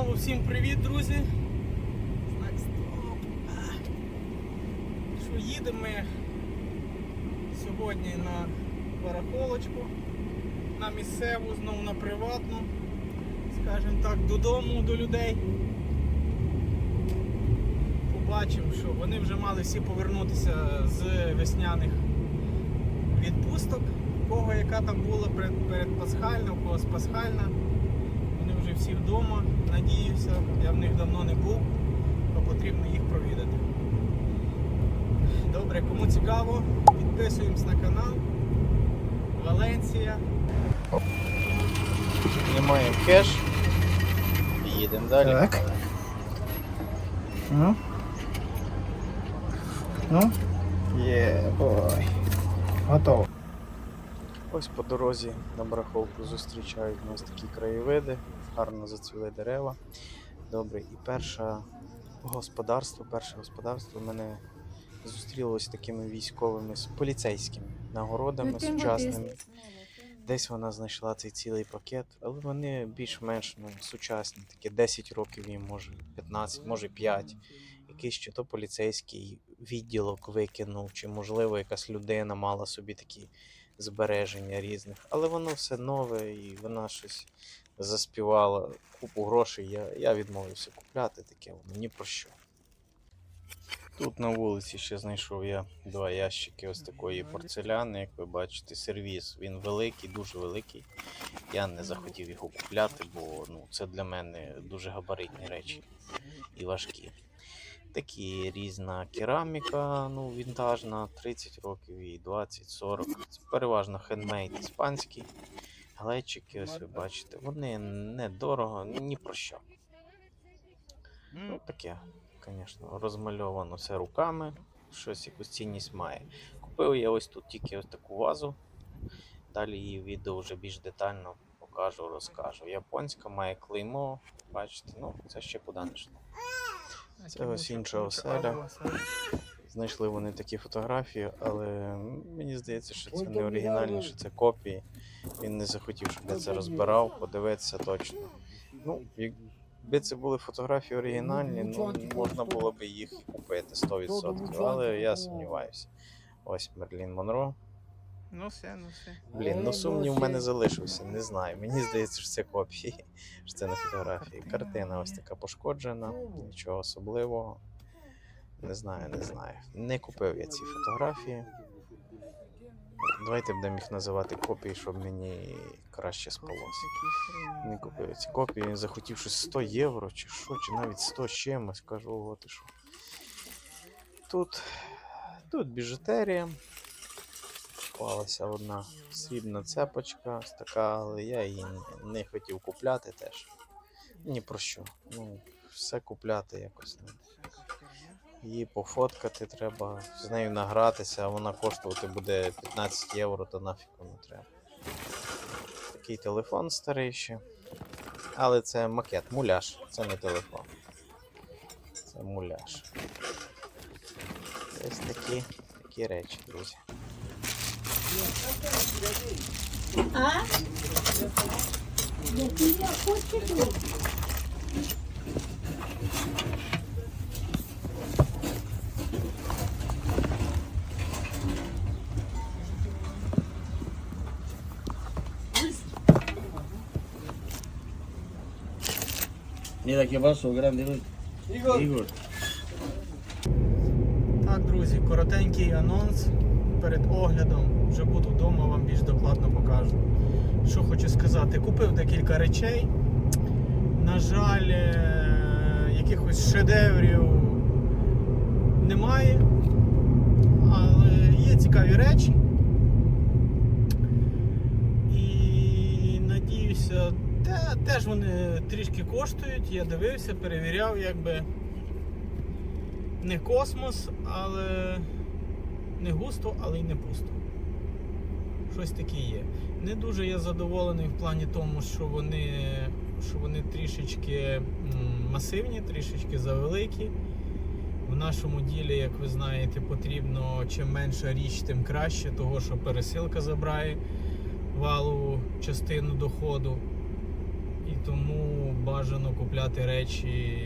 Знову всім привіт, друзі. Знак стоп. Що їдемо ми сьогодні на барахолочку, на місцеву, знову на приватну, скажімо так, додому до людей. Побачимо, що вони вже мали всі повернутися з весняних відпусток. У кого яка там була перед, передпасхальна, у когось пасхальна. Вони вже всі вдома, надіюся. Я в них давно не був, то потрібно їх провідати. Добре, кому цікаво, підписуємось на канал. Валенція. Знімаємо кеш і їдемо далі. Так. Ну. Ну. Є, бой. Готово. Ось по дорозі на барахолку зустрічають нас такі краєвиди, гарно зацвіли дерева. Добре, і перше господарство, перше господарство мене зустрілося з такими військовими, з поліцейськими нагородами сучасними. Десь вона знайшла цей цілий пакет, але вони більш-менш ну, сучасні, такі 10 років їм, може 15, може 5. Якийсь чи то поліцейський відділок викинув, чи можливо якась людина мала собі такі збереження різних. Але воно все нове і вона щось заспівала купу грошей. Я, я відмовився купляти таке, воно ні про що. Тут на вулиці ще знайшов я два ящики ось такої порцеляни, як ви бачите, сервіс. Він великий, дуже великий. Я не захотів його купляти, бо ну, це для мене дуже габаритні речі і важкі. Такі різна кераміка, ну, вінтажна, 30 років і 20-40. Це переважно хендмейд іспанський. Глечики, ось ви бачите, вони недорого, ні про що. Ну, таке, звісно, розмальовано все руками, щось якусь цінність має. Купив я ось тут тільки ось таку вазу. Далі її відео вже більш детально покажу, розкажу. Японська має клеймо, бачите, ну це ще куди не йшло. Це ось інша оселя. Знайшли вони такі фотографії, але мені здається, що це не оригінальні, що це копії. Він не захотів, щоб я це розбирав, подивитися точно. Ну, якби це були фотографії оригінальні, ну можна було б їх купити 100%, але я сумніваюся. Ось Мерлін Монро. Ну все, ну все. Блін, ну сумнів в мене залишився, не знаю. Мені здається, що це копії, що це не фотографії. Картина ось така пошкоджена, нічого особливого. Не знаю, не знаю. Не купив я ці фотографії. Давайте будемо їх називати копії, щоб мені краще спалося. Не купив ці копії, він захотів щось 100 євро чи що, чи навіть 100 чимось. Кажу, ого, ти що. Тут, тут біжутерія. Попалася одна срібна цепочка, така, але я її не- не хотів купляти теж. Ні про що. Ну, все купляти якось не. Її пофоткати треба, з нею награтися, а вона коштувати буде 15 євро, то нафіг воно треба. Такий телефон старий ще. Але це макет, муляж, це не телефон. Це муляж. Ось такі, такі речі, друзі. А? Який я хочу? Mira qué vaso grande, güey. Igor. Так, друзі, коротенький анонс перед оглядом. Вже буду вдома, вам більш докладно покажу. Що хочу сказати, купив декілька речей. На жаль, е, якихось шедеврів немає. Але є цікаві речі. І надіюся, те, теж вони трішки коштують. Я дивився, перевіряв, якби не космос, але не густо, але й не пусто. Щось таке є. Не дуже я задоволений в плані тому, що вони, що вони трішечки масивні, трішечки завеликі. В нашому ділі, як ви знаєте, потрібно чим менша річ, тим краще, того що пересилка забирає валову частину доходу. І тому бажано купляти речі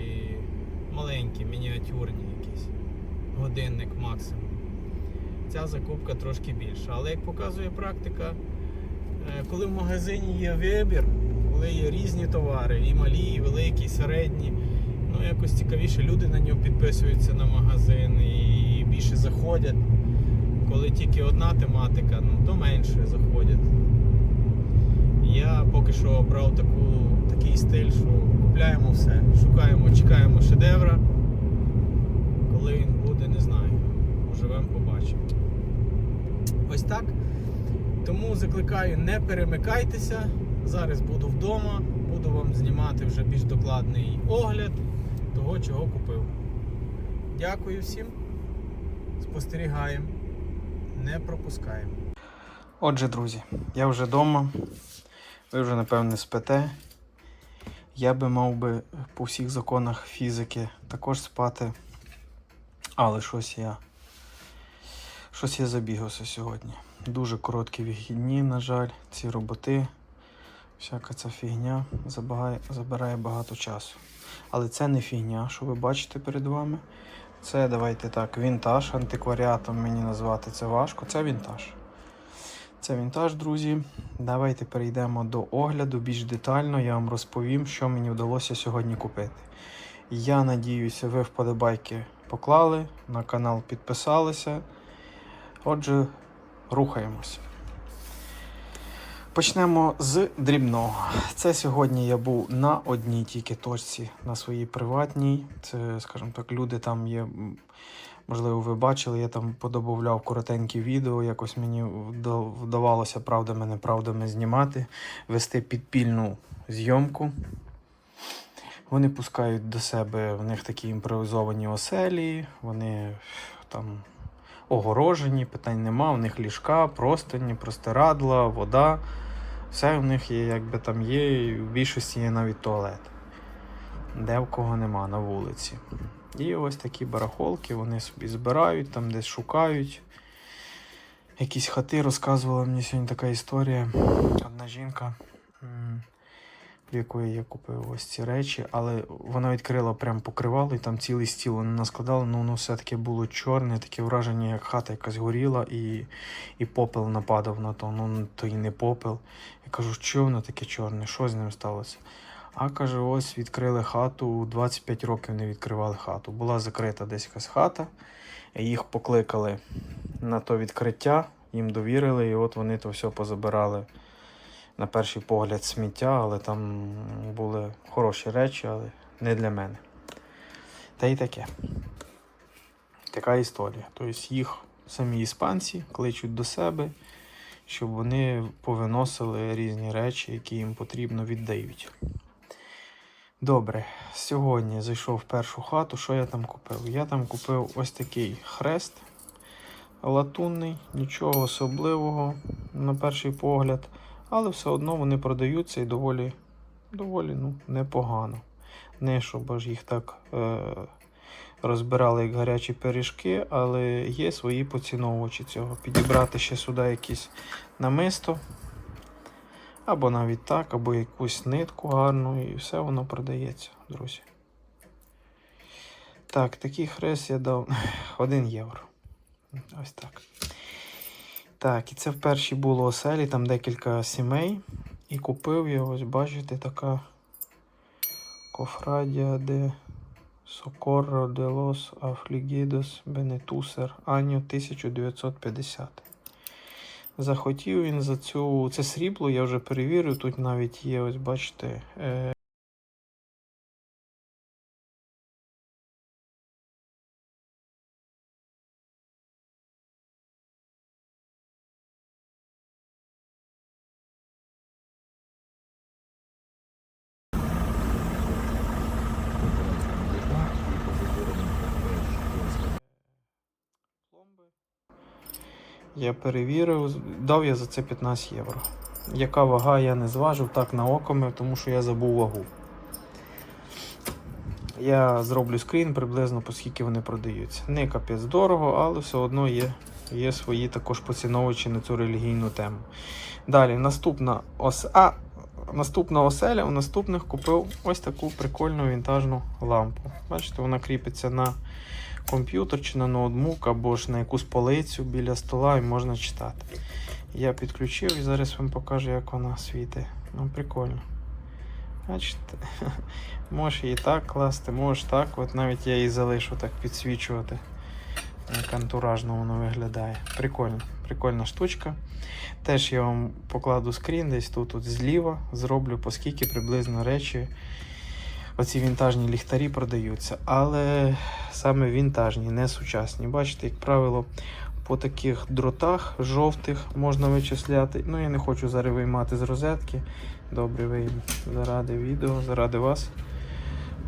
маленькі, мініатюрні якісь. Годинник максимум. Ця закупка трошки більша. Але як показує практика, е, коли в магазині є вибір, коли є різні товари, і малі, і великі, і середні, ну якось цікавіше люди на нього підписуються на магазин і більше заходять. Коли тільки одна тематика, ну то менше заходять. Я поки що обрав таку, такий стиль, що купляємо все, шукаємо, чекаємо шедевра. Коли він буде, не знаю. Поживемо, так. Тому закликаю, не перемикайтеся. Зараз буду вдома, буду вам знімати вже більш докладний огляд того, чого купив. Дякую всім. Спостерігаємо, не пропускаємо. Отже, друзі, я вже вдома. Ви вже, напевне, спите. Я би мав би по всіх законах фізики також спати. Але щось я. Щось я забігався сьогодні. Дуже короткі вихідні, на жаль, ці роботи, всяка ця фігня забагає, забирає багато часу. Але це не фігня, що ви бачите перед вами. Це давайте так, вінтаж, антикваріатом мені назвати це важко. Це вінтаж. Це вінтаж, друзі. Давайте перейдемо до огляду більш детально. Я вам розповім, що мені вдалося сьогодні купити. Я надіюся, ви вподобайки поклали, на канал підписалися. Отже, рухаємось. Почнемо з дрібного. Це сьогодні я був на одній тільки точці, на своїй приватній. Це, скажімо так, люди там є. Можливо, ви бачили, я там подобавляв коротенькі відео, якось мені вдавалося правдами, неправдами знімати, вести підпільну зйомку. Вони пускають до себе, в них такі імпровізовані оселі, вони там огорожені, питань нема, в них ліжка, простині, простирадла, вода. Все в них є, якби там є, і в більшості є навіть туалет. Де в кого нема на вулиці. І ось такі барахолки вони собі збирають, там десь шукають. Якісь хати розказувала мені сьогодні така історія. Одна жінка, в якої я купив ось ці речі, але вона відкрила прям покривало, і там цілий стіл вони наскладали, ну воно все-таки було чорне, таке враження, як хата якась горіла, і, і попел нападав на то. Ну то і не попел. Я кажу, що воно таке чорне, що з ним сталося? А каже, ось відкрили хату, 25 років не відкривали хату. Була закрита десь якась хата, їх покликали на то відкриття, їм довірили, і от вони то все позабирали. На перший погляд сміття, але там були хороші речі, але не для мене. Та й таке. Така історія. Тобто їх самі іспанці кличуть до себе, щоб вони повиносили різні речі, які їм потрібно, віддають. Добре, сьогодні зайшов в першу хату. Що я там купив? Я там купив ось такий хрест латунний, нічого особливого на перший погляд, але все одно вони продаються і доволі, доволі ну, непогано. Не щоб аж їх так е, розбирали як гарячі пиріжки, але є свої поціновувачі цього. Підібрати ще сюди якісь намисто. Або навіть так, або якусь нитку гарну, і все воно продається, друзі. Так, такий хрест я дав 1 євро. Ось так. Так, і це в першій було оселі, там декілька сімей. І купив я, ось бачите, така Кофрадія де Сокорро де Лос Афлігідос Бенетусер Аню 1950. Захотів він за цю. Це срібло, я вже перевірив. Тут навіть є, ось бачите. Е... пломби. Я перевірив, дав я за це 15 євро. Яка вага я не зважив так на окоми, тому що я забув вагу. Я зроблю скрін приблизно по скільки вони продаються. Не капець дорого, але все одно є, є свої також поціновувачі на цю релігійну тему. Далі, наступна ос... А, наступна оселя, у наступних купив ось таку прикольну вінтажну лампу. Бачите, вона кріпиться на комп'ютер чи на ноутбук, або ж на якусь полицю біля стола і можна читати. Я підключив і зараз вам покажу, як вона світить. Ну, прикольно. Бачите, можеш її так класти, можеш так. От навіть я її залишу так підсвічувати. Як антуражно воно виглядає. Прикольно, прикольна штучка. Теж я вам покладу скрін десь тут, тут зліва. Зроблю, оскільки приблизно речі. Оці вінтажні ліхтарі продаються, але саме вінтажні, не сучасні. Бачите, як правило, по таких дротах жовтих можна вичисляти. Ну, я не хочу зараз виймати з розетки. Добре, вийму заради відео, заради вас.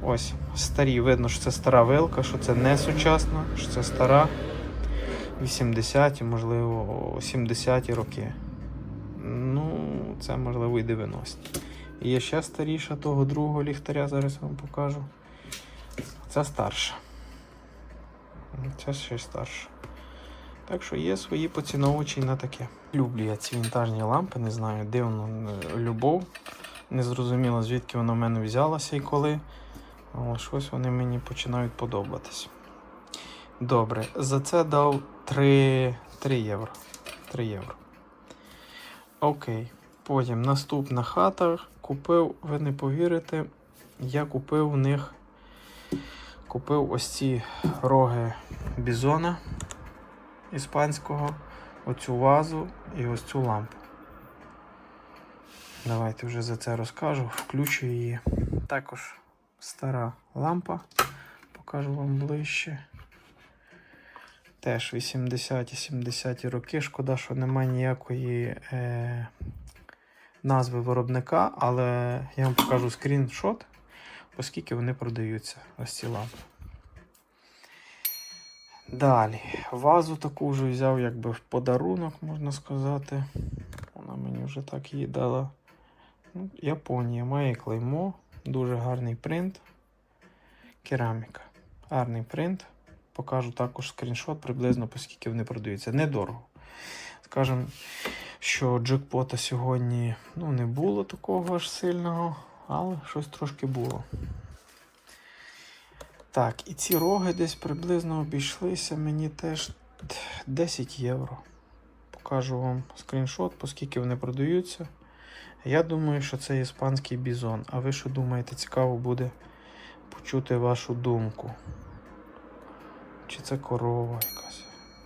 Ось, старі, видно, що це стара вилка, що це не сучасна, що це стара 80-ті, можливо, 70-ті роки. Ну, це можливо і 90-ті. Є ще старіша того другого ліхтаря, зараз вам покажу. Це старша. Це ще старша. Так що є свої поціновувачі на таке. Люблю я ці вінтажні лампи, не знаю, дивно е, любов. Не зрозуміло, звідки вона в мене взялася і коли. Але щось вони мені починають подобатись. Добре, за це дав 3, 3 євро. 3 євро. Окей. Потім наступна хата. Купив, ви не повірите, я купив в них. Купив ось ці роги бізона іспанського, оцю вазу і ось цю лампу. Давайте вже за це розкажу. Включу її. Також стара лампа. Покажу вам ближче. Теж 80-70 роки. Шкода, що немає ніякої е, назви виробника, але я вам покажу скріншот, оскільки вони продаються. Ось ці лампи. Далі. Вазу таку вже взяв якби в подарунок, можна сказати. Вона мені вже так її дала. Ну, Японія має клеймо, дуже гарний принт. Кераміка. Гарний принт. Покажу також скріншот приблизно, по скільки вони продаються. Недорого. Скажемо, що джекпота сьогодні ну, не було такого аж сильного, але щось трошки було. Так, і ці роги десь приблизно обійшлися мені теж 10 євро. Покажу вам скріншот, оскільки вони продаються. Я думаю, що це іспанський бізон. А ви що думаєте, цікаво буде почути вашу думку? Чи це корова якась?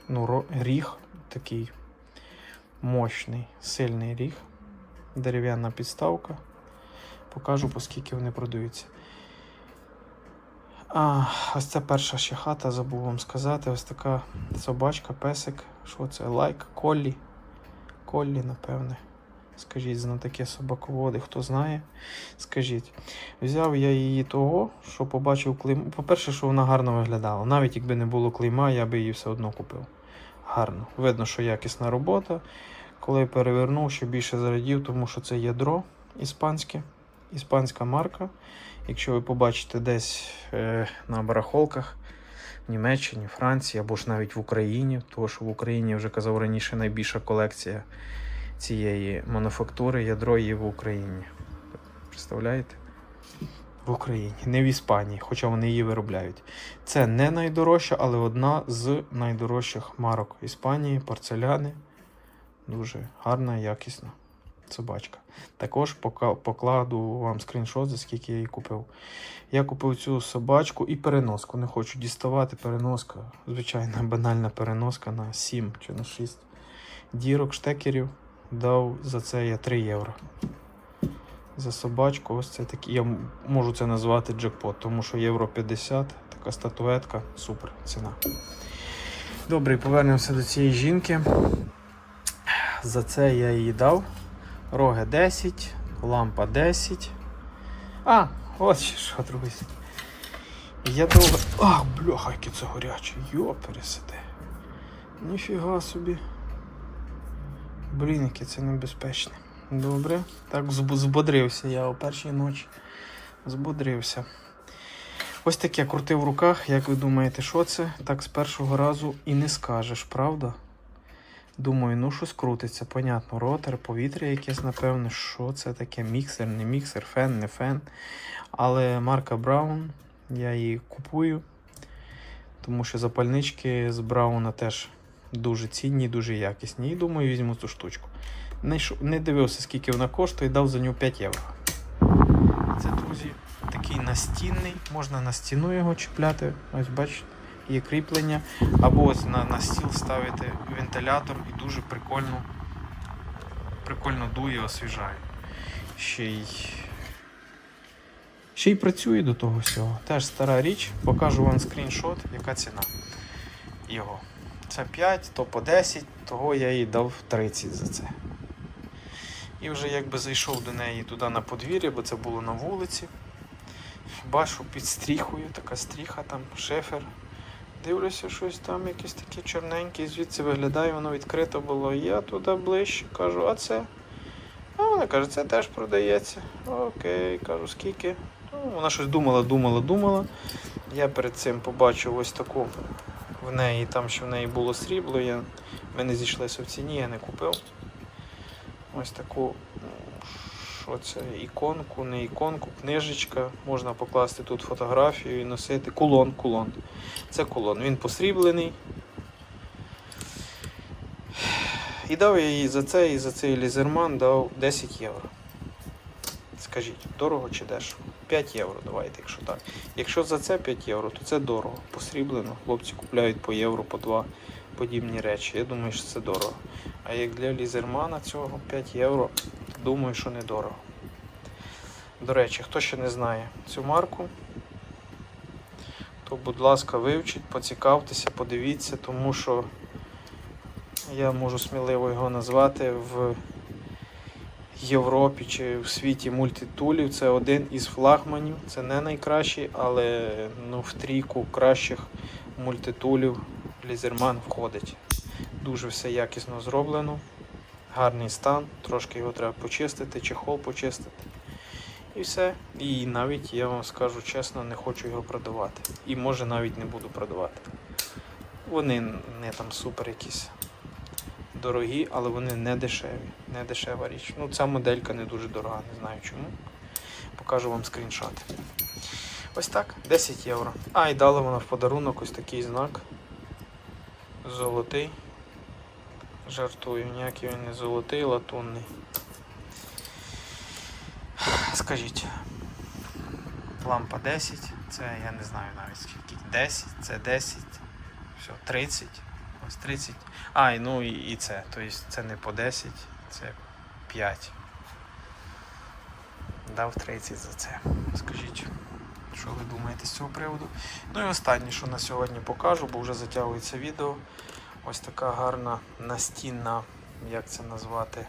Ну, ріг такий мощний, сильний ріг. Дерев'яна підставка. Покажу, по скільки вони продаються. А, ось це перша ще хата, забув вам сказати. Ось така собачка, песик. Що це? Лайк, коллі. Коллі, напевне. Скажіть, знатоки собаководи, хто знає, скажіть. Взяв я її того, що побачив клеймо. По-перше, що вона гарно виглядала. Навіть якби не було клейма, я би її все одно купив. Гарно. Видно, що якісна робота. Коли перевернув, ще більше зарадів, тому що це ядро іспанське, іспанська марка. Якщо ви побачите десь е, на барахолках в Німеччині, Франції або ж навіть в Україні, тому що в Україні я вже казав раніше найбільша колекція цієї мануфактури ядро є в Україні. Представляєте? В Україні, не в Іспанії, хоча вони її виробляють. Це не найдорожча, але одна з найдорожчих марок Іспанії, порцеляни. Дуже гарна, якісна собачка. Також покладу вам скріншот, за скільки я її купив. Я купив цю собачку і переноску. Не хочу діставати переноска. Звичайна банальна переноска на 7 чи на 6 дірок штекерів. Дав за це я 3 євро. За собачку, ось це такий. Я можу це назвати джекпот, тому що євро 50, така статуетка, супер ціна. Добре, повернемося до цієї жінки. За це я їй дав. Роги 10, лампа 10. А, ще що, друзі. Я довго. Ах, бляха, яке це горяче. Йо, пересиде. Ніфіга собі. Блін, яке це небезпечне. Добре. Так, збодрився я о першій ночі. Збодрився. Ось таке крутив в руках. Як ви думаєте, що це? Так з першого разу і не скажеш, правда? Думаю, ну щось крутиться, понятно, ротор, повітря якесь, напевно, що це таке, міксер, не міксер, фен, не фен. Але марка Brown, я її купую, тому що запальнички з Брауна теж дуже цінні, дуже якісні. І думаю, візьму цю штучку. Не, дивився, скільки вона коштує, дав за нього 5 євро. Це, друзі, такий настінний, можна на стіну його чіпляти. Ось бачите, є кріплення. Або ось на, на стіл ставити вентилятор і дуже прикольно, прикольно дує, освіжає. Ще й, ще й працює до того всього. Теж стара річ, покажу вам скріншот, яка ціна його. Це 5, то по 10, того я їй дав 30 за це. І вже якби зайшов до неї туди на подвір'я, бо це було на вулиці. Бачу під стріхою, така стріха, там шефер. Дивлюся, щось там якесь таке чорненьке, звідси виглядає, воно відкрито було. Я туди ближче кажу, а це? А вона каже, це теж продається. Окей, кажу, скільки? Ну, вона щось думала, думала, думала. Я перед цим побачив ось таку в неї, там що в неї було срібло. Я... Ми не зійшлися в ціні, я не купив. Ось таку, що це, іконку, не іконку, книжечка. Можна покласти тут фотографію і носити. Кулон, кулон. Це кулон. Він посріблений. І дав я їй за це, і за цей лізерман дав 10 євро. Скажіть, дорого чи дешево? 5 євро давайте, якщо так. Якщо за це 5 євро, то це дорого. Посріблено. Хлопці купляють по євро, по 2 подібні речі. Я думаю, що це дорого. А як для лізермана цього 5 євро, думаю, що не дорого. До речі, хто ще не знає цю марку, то, будь ласка, вивчіть, поцікавтеся, подивіться, тому що я можу сміливо його назвати в Європі чи в світі мультитулів. Це один із флагманів. Це не найкращий, але ну, в трійку кращих мультитулів Лізерман входить. Дуже все якісно зроблено. Гарний стан, трошки його треба почистити, чехол почистити. І все. І навіть я вам скажу чесно, не хочу його продавати. І може навіть не буду продавати. Вони не там супер якісь дорогі, але вони не дешеві. Не дешева річ. Ну, ця моделька не дуже дорога, не знаю чому. Покажу вам скріншот. Ось так, 10 євро. А, і дала вона в подарунок ось такий знак. Золотий. Жартую, ніякий він не золотий, латунний. Скажіть, лампа 10, це я не знаю навіть скільки. 10, це 10, все, 30, ось 30. А, і ну і, і це. Тобто це не по 10, це 5. Дав 30 за це. Скажіть, що ви думаєте з цього приводу? Ну і останнє, що на сьогодні покажу, бо вже затягується відео. Ось така гарна настінна, як це назвати?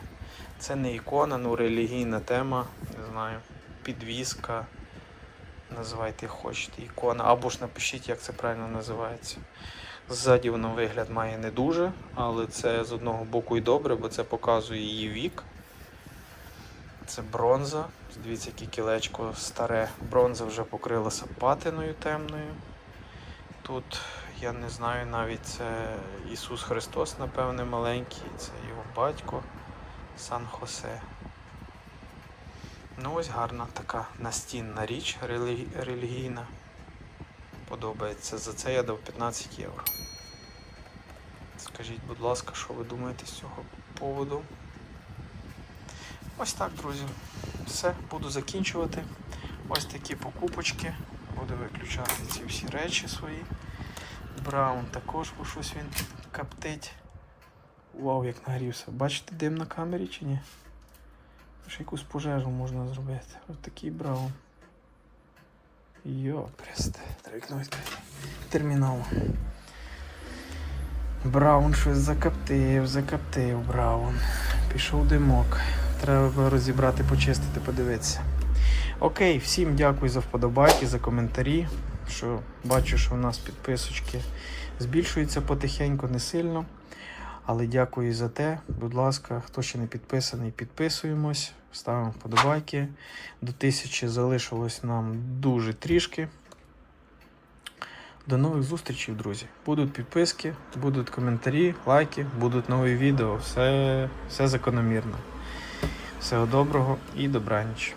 Це не ікона, ну релігійна тема, не знаю, підвіска. Називайте хочете, ікона. Або ж напишіть, як це правильно називається. Ззаді воно вигляд має не дуже, але це з одного боку і добре, бо це показує її вік. Це бронза. Дивіться, яке кілечко старе. Бронза вже покрилася патиною темною. Тут я не знаю навіть це Ісус Христос, напевне, маленький, це його батько Сан Хосе. Ну ось гарна така настінна річ релі- релігійна. Подобається. За це я дав 15 євро. Скажіть, будь ласка, що ви думаєте з цього поводу? Ось так, друзі. Все, буду закінчувати. Ось такі покупочки. Буду виключати ці всі речі свої. Браун також бо щось він коптить. Вау, як нагрівся. Бачите дим на камері чи ні? Ще якусь пожежу можна зробити. Ось такий браун. Йо, престе. Треба. Термінал. Браун щось закоптив, закоптив Браун. Пішов димок. Треба розібрати, почистити, подивитися. Окей, всім дякую за вподобайки, за коментарі. Що бачу, що у нас підписочки збільшуються потихеньку, не сильно. Але дякую за те. Будь ласка, хто ще не підписаний, підписуємось, ставимо вподобайки. До тисячі залишилось нам дуже трішки. До нових зустрічей, друзі. Будуть підписки, будуть коментарі, лайки, будуть нові відео. Все, все закономірно. Всього доброго і добраніч.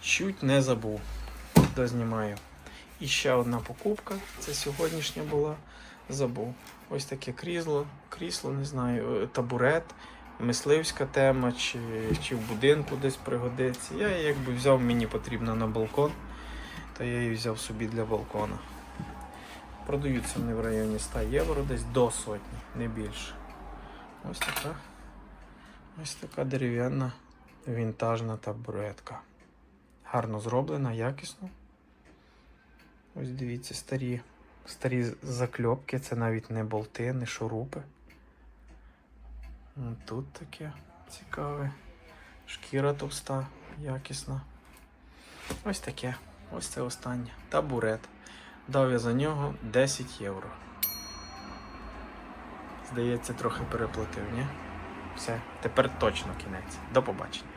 Чуть не забув, дознімаю. І ще одна покупка. Це сьогоднішня була. Забув. Ось таке крісло, крісло, не знаю, е, табурет, мисливська тема, чи, чи в будинку десь пригодиться. Я її якби взяв, мені потрібно на балкон, то я її взяв собі для балкона. Продаються вони в районі 100 євро, десь до сотні, не більше. Ось така. Ось така дерев'яна вінтажна табуретка. Гарно зроблена, якісно. Ось дивіться, старі, старі закльопки, це навіть не болти, не шурупи. Тут таке цікаве. Шкіра товста, якісна. Ось таке. Ось це останнє. Табурет. Дав я за нього 10 євро. Здається, трохи переплатив, ні? Все, тепер точно кінець. До побачення.